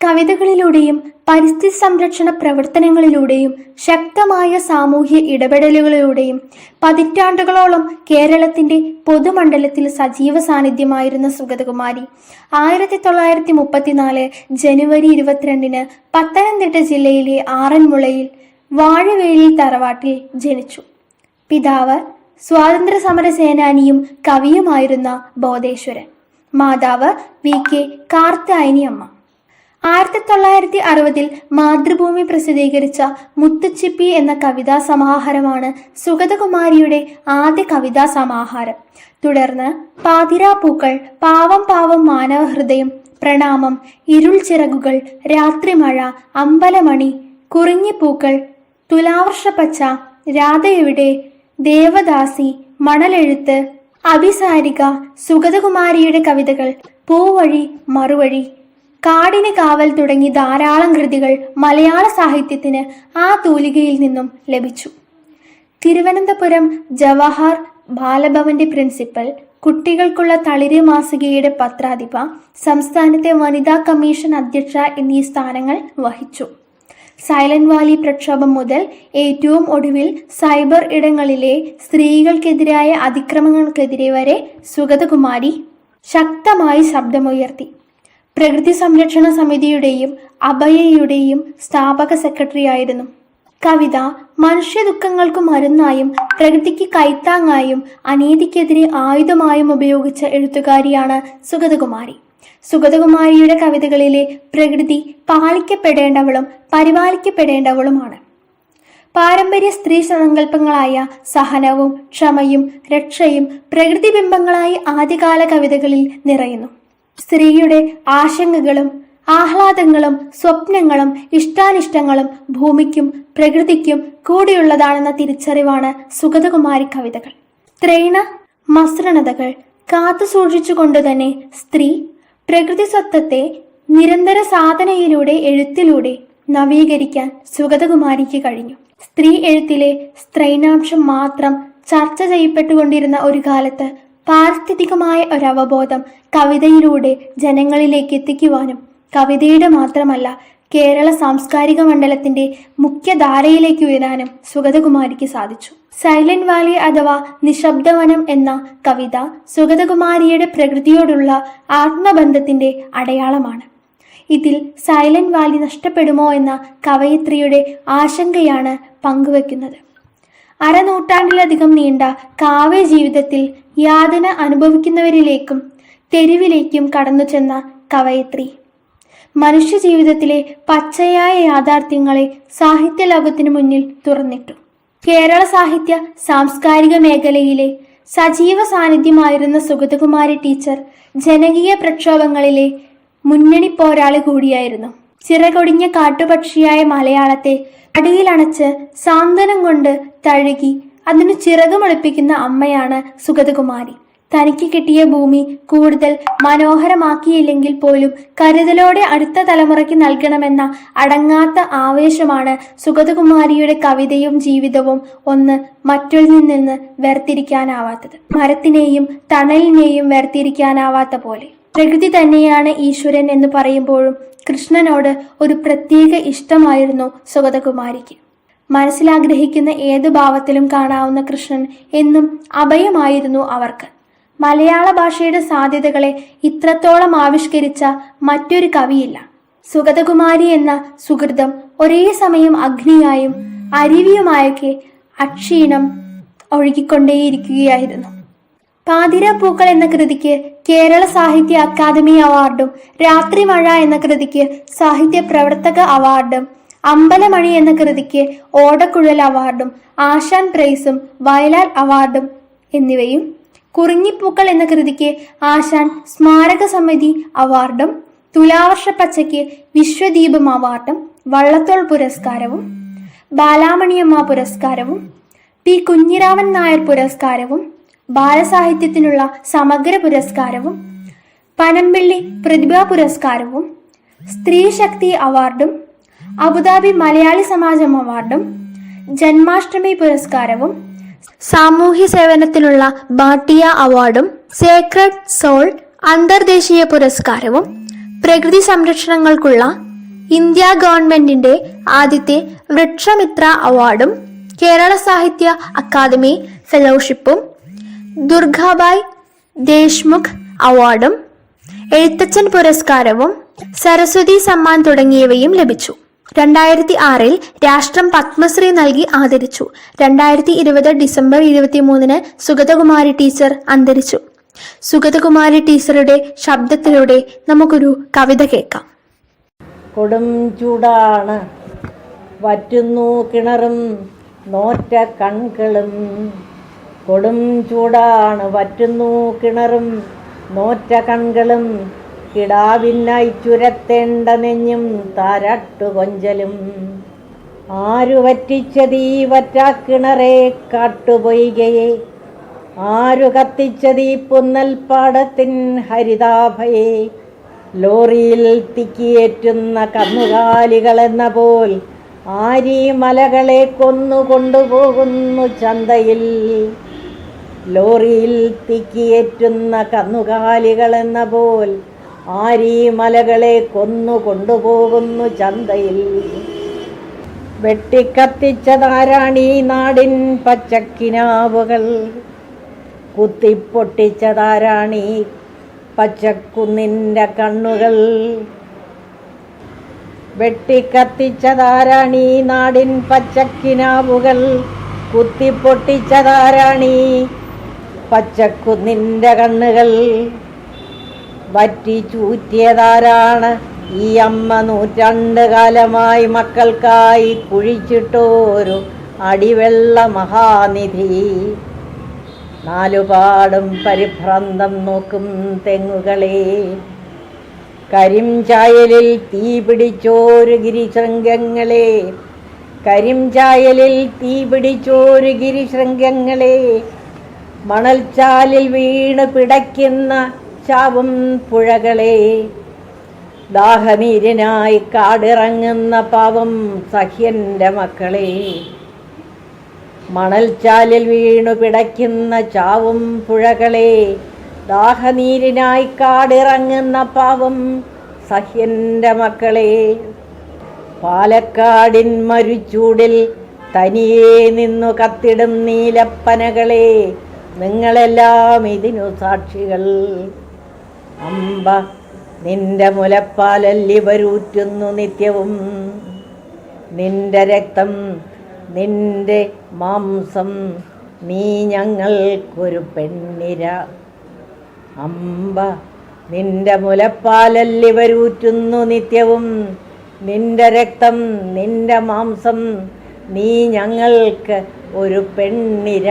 കവിതകളിലൂടെയും പരിസ്ഥിതി സംരക്ഷണ പ്രവർത്തനങ്ങളിലൂടെയും ശക്തമായ സാമൂഹ്യ ഇടപെടലുകളിലൂടെയും പതിറ്റാണ്ടുകളോളം കേരളത്തിന്റെ പൊതുമണ്ഡലത്തിൽ സജീവ സാന്നിധ്യമായിരുന്ന സുഗതകുമാരി ആയിരത്തി തൊള്ളായിരത്തി മുപ്പത്തിനാല് ജനുവരി ഇരുപത്തിരണ്ടിന് പത്തനംതിട്ട ജില്ലയിലെ ആറന്മുളയിൽ വാഴവേലി തറവാട്ടിൽ ജനിച്ചു. പിതാവ് സ്വാതന്ത്ര്യ സമര സേനാനിയും കവിയുമായിരുന്ന ബോധേശ്വരൻ. മാതാവ് വി കെ കാർത്തായനി അമ്മ ആയിരത്തി തൊള്ളായിരത്തി അറുപതിൽ മാതൃഭൂമി പ്രസിദ്ധീകരിച്ച മുത്തുച്ചിപ്പി എന്ന കവിതാ സമാഹാരമാണ് സുഗതകുമാരിയുടെ ആദ്യ കവിതാ സമാഹാരം. തുടർന്ന് പാതിരാപ്പൂക്കൾ പാവം പാവം മാനവഹൃദയം പ്രണാമം ഇരുൾ ചിറകുകൾ രാത്രിമഴ അമ്പലമണി കുറിഞ്ഞിപ്പൂക്കൾ തുലാവർഷപ്പച്ച രാധയുടെ ദേവദാസി മണലെഴുത്ത് അഭിസാരിക സുഗതകുമാരിയുടെ കവിതകൾ പൂവഴി മറുവഴി കാടിന് കാവൽ തുടങ്ങി ധാരാളം കൃതികൾ മലയാള സാഹിത്യത്തിന് ആ തൂലികയിൽ നിന്നും ലഭിച്ചു. തിരുവനന്തപുരം ജവഹർ ബാലഭവന്റെ പ്രിൻസിപ്പൽ കുട്ടികൾക്കുള്ള തളിര് മാസികയുടെ പത്രാധിപ സംസ്ഥാനത്തെ വനിതാ കമ്മീഷൻ അധ്യക്ഷ എന്നീ സ്ഥാനങ്ങൾ വഹിച്ചു. സൈലന്റ് വാലി പ്രക്ഷോഭം മുതൽ ഏറ്റവും ഒടുവിൽ സൈബർ ഇടങ്ങളിലെ സ്ത്രീകൾക്കെതിരായ അതിക്രമങ്ങൾക്കെതിരെ വരെ സുഗതകുമാരി ശക്തമായി ശബ്ദമുയർത്തി. പ്രകൃതി സംരക്ഷണ സമിതിയുടെയും അഭയയുടെയും സ്ഥാപക സെക്രട്ടറിയായിരുന്നു. കവിത മനുഷ്യ ദുഃഖങ്ങൾക്ക് മരുന്നായും പ്രകൃതിക്ക് കൈത്താങ്ങായും അനീതിക്കെതിരെ ആയുധമായും ഉപയോഗിച്ച എഴുത്തുകാരിയാണ് സുഗതകുമാരി. സുഗതകുമാരിയുടെ കവിതകളിലെ പ്രകൃതി പാലിക്കപ്പെടേണ്ടവളും പരിപാലിക്കപ്പെടേണ്ടവളുമാണ്. പാരമ്പര്യ സ്ത്രീ സങ്കല്പങ്ങളായ സഹനവും ക്ഷമയും രക്ഷയും പ്രകൃതി ബിംബങ്ങളായി ആദ്യകാല കവിതകളിൽ നിറയുന്നു. സ്ത്രീയുടെ ആശങ്കകളും ആഹ്ലാദങ്ങളും സ്വപ്നങ്ങളും ഇഷ്ടാനിഷ്ടങ്ങളും ഭൂമിക്കും പ്രകൃതിക്കും കൂടിയുള്ളതാണെന്ന തിരിച്ചറിവാണ് സുഗതകുമാരി കവിതകൾ. ത്രൈണ മസൃണതകൾ കാത്തു സൂക്ഷിച്ചുകൊണ്ട് തന്നെ സ്ത്രീ പ്രകൃതി സ്വത്വത്തെ നിരന്തര സാധനയിലൂടെ എഴുത്തിലൂടെ നവീകരിക്കാൻ സുഗതകുമാരിക്ക് കഴിഞ്ഞു. സ്ത്രീ എഴുത്തിലെ സ്ത്രൈണാംശം മാത്രം ചർച്ച ചെയ്യപ്പെട്ടുകൊണ്ടിരുന്ന ഒരു കാലത്ത് പാരിസ്ഥിതികമായ ഒരവബോധം കവിതയിലൂടെ ജനങ്ങളിലേക്ക് എത്തിക്കുവാനും കവിതയുടെ മാത്രമല്ല കേരള സാംസ്കാരിക മണ്ഡലത്തിന്റെ മുഖ്യധാരയിലേക്ക് ഉയരാനും സുഗതകുമാരിക്ക് സാധിച്ചു. സൈലന്റ് വാലി അഥവാ നിശബ്ദവനം എന്ന കവിത സുഗതകുമാരിയുടെ പ്രകൃതിയോടുള്ള ആത്മബന്ധത്തിന്റെ അടയാളമാണ്. ഇതിൽ സൈലന്റ് വാലി നഷ്ടപ്പെടുമോ എന്ന കവയിത്രിയുടെ ആശങ്കയാണ് പങ്കുവെക്കുന്നത് അരനൂറ്റാണ്ടിലധികം നീണ്ട കാവ്യ ജീവിതത്തിൽ യാതന അനുഭവിക്കുന്നവരിലേക്കും തെരുവിലേക്കും കടന്നു ചെന്ന കവയത്രി. മനുഷ്യ ജീവിതത്തിലെ പച്ചയായ യാഥാർത്ഥ്യങ്ങളെ സാഹിത്യ ലോകത്തിനു മുന്നിൽ തുറന്നിട്ടു. കേരള സാഹിത്യ സാംസ്കാരിക മേഖലയിലെ സജീവ സാന്നിധ്യമായിരുന്ന സുഗതകുമാരി ടീച്ചർ ജനകീയ പ്രക്ഷോഭങ്ങളിലെ മുന്നണി പോരാളി കൂടിയായിരുന്നു. ചിറകൊടിഞ്ഞ കാട്ടുപക്ഷിയായ മലയാളത്തെ അടിയിലണച്ച് സാന്ത്വനം കൊണ്ട് തഴുകി അതിനു ചിറകുമൊളിപ്പിക്കുന്ന അമ്മയാണ് സുഗതകുമാരി. തനിക്ക് കിട്ടിയ ഭൂമി കൂടുതൽ മനോഹരമാക്കിയില്ലെങ്കിൽ പോലും കരുതലോടെ അടുത്ത തലമുറയ്ക്ക് നൽകണമെന്ന അടങ്ങാത്ത ആവേശമാണ് സുഗതകുമാരിയുടെ കവിതയും ജീവിതവും ഒന്ന് മറ്റൊന്നിൽ നിന്ന് വേർതിരിക്കാനാവാത്തത്. മരത്തിനെയും തണലിനെയും വേർതിരിക്കാനാവാത്ത പോലെ. പ്രകൃതി തന്നെയാണ് ഈശ്വരൻ എന്ന് പറയുമ്പോഴും കൃഷ്ണനോട് ഒരു പ്രത്യേക ഇഷ്ടമായിരുന്നു സുഗതകുമാരിക്ക്. മനസ്സിലാഗ്രഹിക്കുന്ന ഏത് ഭാവത്തിലും കാണാവുന്ന കൃഷ്ണൻ എന്നും അഭയമായിരുന്നു അവർക്ക്. മലയാള ഭാഷയുടെ സാധ്യതകളെ ഇത്രത്തോളം ആവിഷ്കരിച്ച മറ്റൊരു കവിയില്ല. സുഗതകുമാരി എന്ന സുഹൃതം ഒരേ സമയം അഗ്നിയായും അരുവിയുമായൊക്കെ അക്ഷീണം ഒഴുകിക്കൊണ്ടേയിരിക്കുകയായിരുന്നു. പാതിര പൂക്കൾ എന്ന കൃതിക്ക് കേരള സാഹിത്യ അക്കാദമി അവാർഡും രാത്രി മഴ എന്ന കൃതിക്ക് സാഹിത്യ പ്രവർത്തക അവാർഡും അമ്പലമണി എന്ന കൃതിക്ക് ഓടക്കുഴൽ അവാർഡും ആശാൻ പ്രൈസും വയലാർ അവാർഡും എന്നിവയും കുറിഞ്ഞിപ്പൂക്കൾ എന്ന കൃതിക്ക് ആശാൻ സ്മാരക സമിതി അവാർഡും തുലാവർഷ പച്ചയ്ക്ക് വിശ്വദീപം അവാർഡും വള്ളത്തോൾ പുരസ്കാരവും ബാലാമണിയമ്മ പുരസ്കാരവും പി കുഞ്ഞിരാമൻ നായർ പുരസ്കാരവും ബാലസാഹിത്യത്തിനുള്ള സമഗ്ര പുരസ്കാരവും പനമ്പിള്ളി പ്രതിഭാ പുരസ്കാരവും സ്ത്രീ ശക്തി അവാർഡും അബുദാബി മലയാളി സമാജം അവാർഡും ജന്മാഷ്ടമി പുരസ്കാരവും സാമൂഹ്യ സേവനത്തിനുള്ള ബാട്ടിയ അവാർഡും സേക്രഡ് സോൾ അന്തർദേശീയ പുരസ്കാരവും പ്രകൃതി സംരക്ഷണങ്ങൾക്കുള്ള ഇന്ത്യ ഗവൺമെന്റിന്റെ ആദ്യത്തെ വൃക്ഷമിത്ര അവാർഡും കേരള സാഹിത്യ അക്കാദമി ഫെലോഷിപ്പും ദുർഗാബായ് ദേശ്മുഖ് അവാർഡും എഴുത്തച്ഛൻ പുരസ്കാരവും സരസ്വതി സമ്മാൻ തുടങ്ങിയവയും ലഭിച്ചു. രണ്ടായിരത്തി ആറിൽ രാഷ്ട്രം പത്മശ്രീ നൽകി ആദരിച്ചു. രണ്ടായിരത്തി ഇരുപത് ഡിസംബർ ഇരുപത്തിമൂന്നിന് സുഗതകുമാരി ടീച്ചർ അന്തരിച്ചു. സുഗതകുമാരി ടീച്ചറുടെ ശബ്ദത്തിലൂടെ നമുക്കൊരു കവിത കേൾക്കാം. കൊടും ചൂടാണ് വറ്റുന്നു കിണറും നോറ്റ കൺകളും. കൊടും ചൂടാണ് വറ്റുന്നു കിണറും നോറ്റ കൺകളും. കിടാവിനായി ചുരത്തേണ്ട നെഞ്ഞും താരാട്ടു കൊഞ്ചലും. ആരു വറ്റിച്ചതീ വറ്റാക്കിണറെ കാട്ടുപൊയ്കയെ? ആരു കത്തിച്ചതീ പുന്നൽപ്പാടത്തിൻ ഹരിതാഭയെ? ലോറിയിൽ തിക്കിയേറ്റുന്ന കന്നുകാലികളെന്ന പോൽ ആരീ മലകളെ കൊന്നു കൊണ്ടുപോകുന്നു ചന്തയിൽ. ലോറിയിൽ തിക്കിയേറ്റുന്ന കന്നുകാലികളെന്ന പോൽ ആരീ മലകളെ കൊന്നു കൊണ്ടുപോകുന്നു ചന്തയിൽ. വെട്ടിക്കത്തിച്ചതാരാണീ നാടിൻ പച്ചക്കിനാവുകൾ? കുത്തിപ്പൊട്ടിച്ചതാരാണീ പച്ചക്കുന്നിന്റെ കണ്ണുകൾ? വെട്ടിക്കത്തിച്ചതാരാണീ നാടിൻ പച്ചക്കിനാവുകൾ? കുത്തിപ്പൊട്ടിച്ചതാരാണീ പച്ചക്കുന്നിന്റെ കണ്ണുകൾ? വറ്റി ചൂറ്റിയതാരാണ് ഈ അമ്മ നൂറ്റാണ്ട് കാലമായി മക്കൾക്കായി കുഴിച്ചിട്ടോരു അടിവെള്ള മഹാനിധി. നാലുപാടും പരിഭ്രാന്തം നോക്കും തെങ്ങുകളെ. കരിംചായലിൽ തീ പിടിച്ചോരു ഗിരിശൃംഗങ്ങളെ. കരിംചായലിൽ തീ പിടിച്ചോരു ഗിരിശൃംഗങ്ങളെ. മണൽച്ചാലിൽ വീണ് പിടയ്ക്കുന്ന ചാവും പുഴകളെ. ദാഹനീരിനായി കാടിറങ്ങുന്ന പാവം സഹ്യന്റെ മക്കളെ. മണൽച്ചാലിൽ വീണു പിടയ്ക്കുന്ന ചാവും പുഴകളെ. ദാഹനീരിനായി കാടിറങ്ങുന്ന പാവം സഹ്യന്റെ മക്കളെ. പാലക്കാടിൻ മരുച്ചൂടിൽ തനിയെ നിന്നു കത്തിടും നീലപ്പനകളെ. നിങ്ങളെല്ലാം ഇതിനു സാക്ഷികൾ. അമ്പ നിന്റെ മുലപ്പാലല്ലി വരൂറ്റുന്നു നിത്യവും. നിന്റെ രക്തം നിന്റെ മാംസം നീ ഞങ്ങൾക്കൊരു പെണ്ണിര. അമ്പ നിന്റെ മുലപ്പാലല്ലി വരൂറ്റുന്നു നിത്യവും. നിന്റെ രക്തം നിന്റെ മാംസം നീ ഞങ്ങൾക്ക് ഒരു പെണ്ണിര.